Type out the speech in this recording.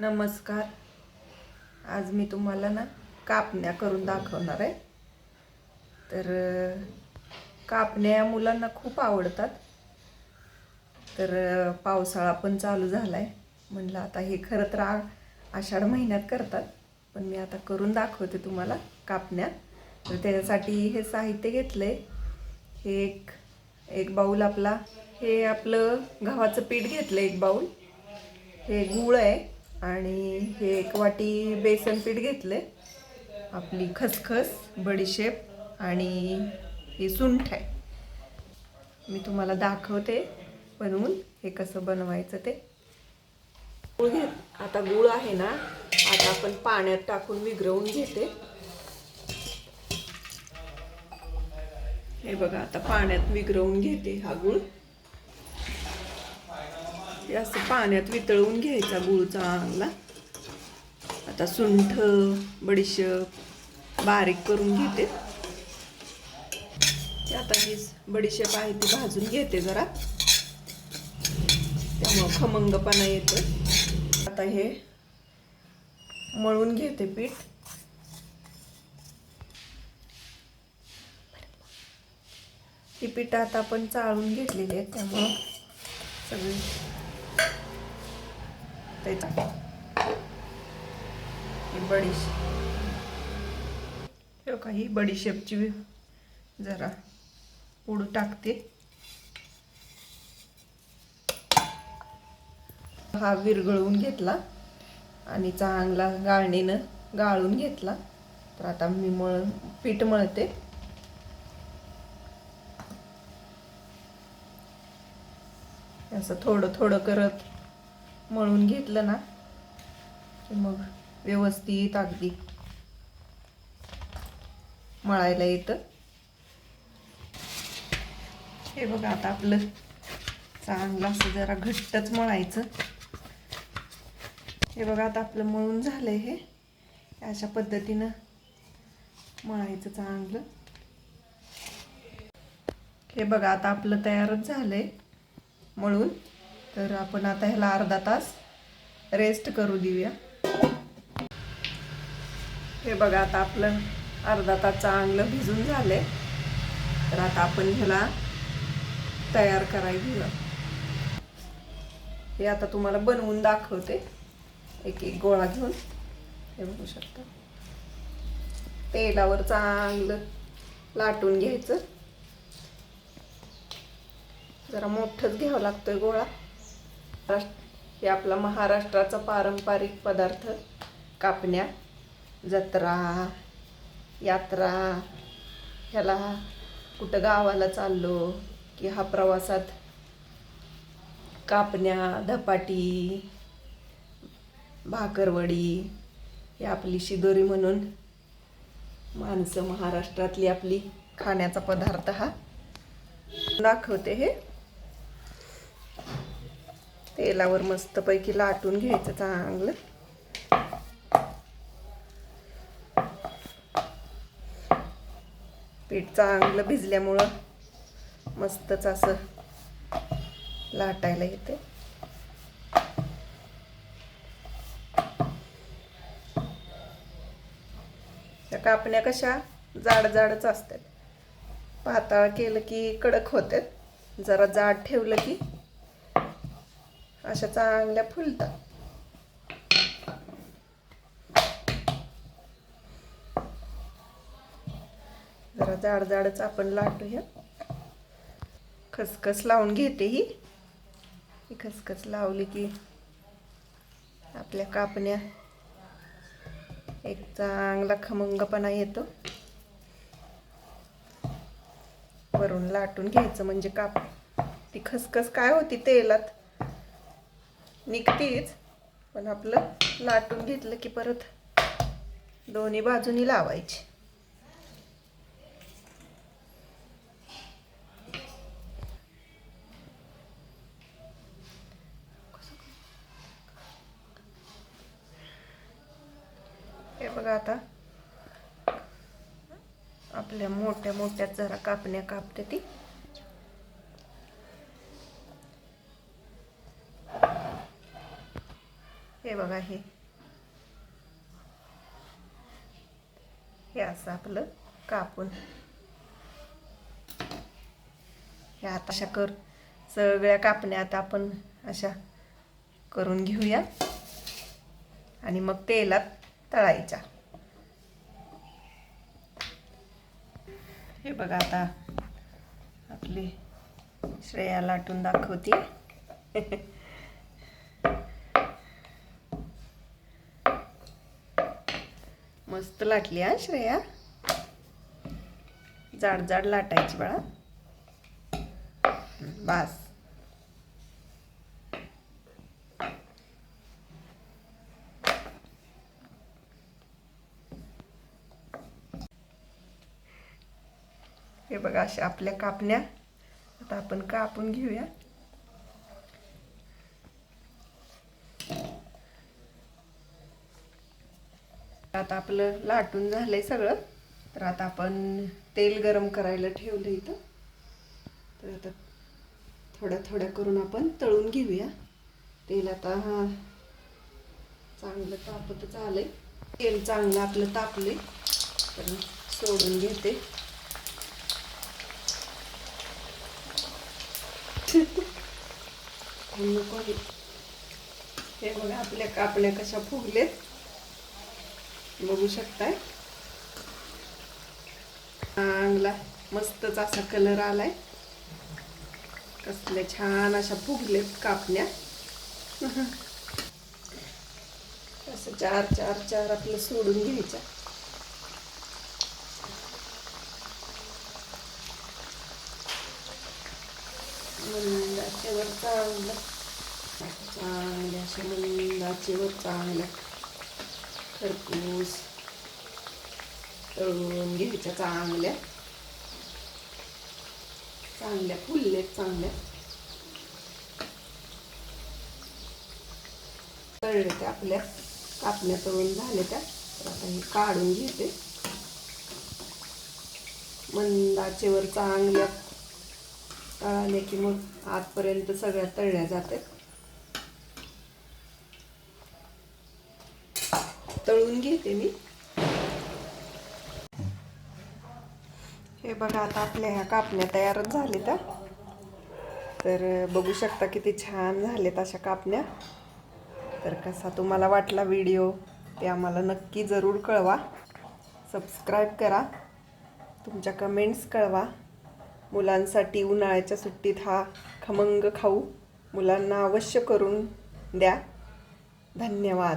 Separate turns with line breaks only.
नमस्कार. आज मी तुम्हाला ना कापण्या करून दाखवणार आहे. तर कापण्या या मुलांना खूप आवडतात. तर पावसाळा पण चालू झाला आहे म्हणलं आता हे खरं तर आ- आषाढ महिन्यात करतात. पण मी आता करून दाखवते तुम्हाला कापण्या. तर त्याच्यासाठी हे साहित्य घेतलं आहे हे एक एक बाऊल आपला हे आपलं गव्हाचं पीठ घेतलं एक बाऊल. हे गूळ आहे. आणि हे एक वाटी बेसन पीठ घेतले. आपली खसखस बडीशेप आणि ही सुंठ आहे. मी तुम्हाला दाखवते बनवून हे कसं बनवायचं ते. गूळ घेत आता गुळ आहे ना आता आपण पाण्यात टाकून विघरवून घेते. हे बघा आता पाण्यात विघरवून घेते हा गूळ. हे असं पाण्यात वितळवून घ्यायचा गूळ चांगला. आता सुंठ बडीशेप बारीक करून घेते. आता ही बडीशेप आहे ती भाजून घेते जरा. त्यामुळं खमंगपणा येतो आता हे मळून घेते पीठ. ही पीठ आता आपण चाळून घेतलेली आहेत त्यामुळं सगळी त्याच्या ही बडीशेप हे ही बडीशेपची जरा पूड टाकते. हा विरघळवून घेतला आणि चांगला गाळणीनं गाळून घेतला. तर आता मी मळ पीठ मळते. असं थोडं थोडं करत मळून घेतलं ना की मग व्यवस्थित अगदी मळायला येतं. हे बघा आता आपलं चांगलं असं जरा घट्टच मळायचं. हे बघा आता आपलं मळून झालंय हे. अशा पद्धतीनं मळायचं चांगलं. हे बघा आता आपलं तयारच झालंय मळून. तर आपण आता ह्याला अर्धा तास रेस्ट करू देऊया. हे बघा आता आपलं अर्धा तास चांगलं भिजून झालंय. तर आता आपण ह्याला तयार करायला हे आता तुम्हाला बनवून दाखवते. एक एक गोळा घेऊन. हे बघू शकता. तेलावर चांगलं लाटून घ्यायचं. जरा मोठंच घ्यावं लागतोय गोळा. हे आपला महाराष्ट्राचा पारंपरिक पदार्थ कापण्या जत्रा यात्रा. ह्याला कुठं गावाला चाललो की हा प्रवासात कापण्या धपाटी भाकरवडी ही आपली शिदोरी म्हणून माणसं महाराष्ट्रातली आपली खाण्याचा पदार्थ हा दाखवते हे. तेलावर मस्तपैकी लाटून घ्यायचं चांगलं. पीठ चांगलं भिजल्यामुळं मस्तच असं लाटायला येते त्या कापण्या कशा? जाड जाडच असतात. पातळ केलं की कडक होतात. जरा जाड ठेवलं की अशा चांगल्या फुलतात. जरा जाड जाडच आपण लाटूया. खसखस लावून घेते ही. ही खसखस लावली की आपल्या कापण्या एक चांगला खमंगपणा येतो. वरून लाटून घ्यायचं म्हणजे काप ती खसखस काय होती तेलात? निघतीच. पण आपलं लाटून घेतलं की परत दोन्ही बाजूनी लावायची. हे बघा आता. आपल्या मोठ्या मोठ्या जरा कापण्या कापते ती. हे बघा हे. हे असं आपलं कापून. हे आता अशा कर. सगळ्या कापण्या आता आपण अशा करून घेऊया. आणि मग तेलात तळायच्या. हे बघा आता आपली श्रेया लाटून दाखवते मस्त लाटली हा श्रेया? जाड जाड लाटायची बाळा. बास. हे बघा अशा आपल्या कापण्या. आता आपण कापून घेऊया. आता आपलं लाटून झालंय सगळं. तर आता आपण तेल गरम करायला ठेवलं इथं. तर आता थोड्या थोड्या करून आपण तळून घेऊया. तेल आता हा चांगलं तापतच आलंय तेल चांगलं आपलं तापले तर सोडून घेते. हे. हे बघा आपल्या कापल्या कशा फुगलेत. बघू शकताय. चांगला मस्तच असा कलर आलाय. कसल्या छान अशा फुगलेत कापण्या. असं चार चार चार आपलं सोडून घ्यायच्या वर चांगलं. चांगल्या अशा मंदाचेवर चांगल्या खरपूस तळून घ्यायच्या चांगल्या. चांगल्या फुललेत चांगल्या. तळले त्या आपल्या कापण्या तळून झाल्या त्या. तर आता हे काढून घेते. मंदाचेवर चांगल्या तळाल्या की मग आतपर्यंत सगळ्या तळल्या जातात. तळून घेते मी. हे बघा आता आपल्या ह्या कापण्या तयारच झाल्या तर बघू शकता किती छान झालेत अशा कापण्या. तर कसा तुम्हाला वाटला व्हिडिओ ते आम्हाला नक्की जरूर कळवा. सबस्क्राईब करा. तुमच्या कमेंट्स कळवा. मुलांसाठी उन्हाळ्याच्या सुट्टीत हा खमंग खाऊ. मुलांना अवश्य करून द्या. धन्यवाद.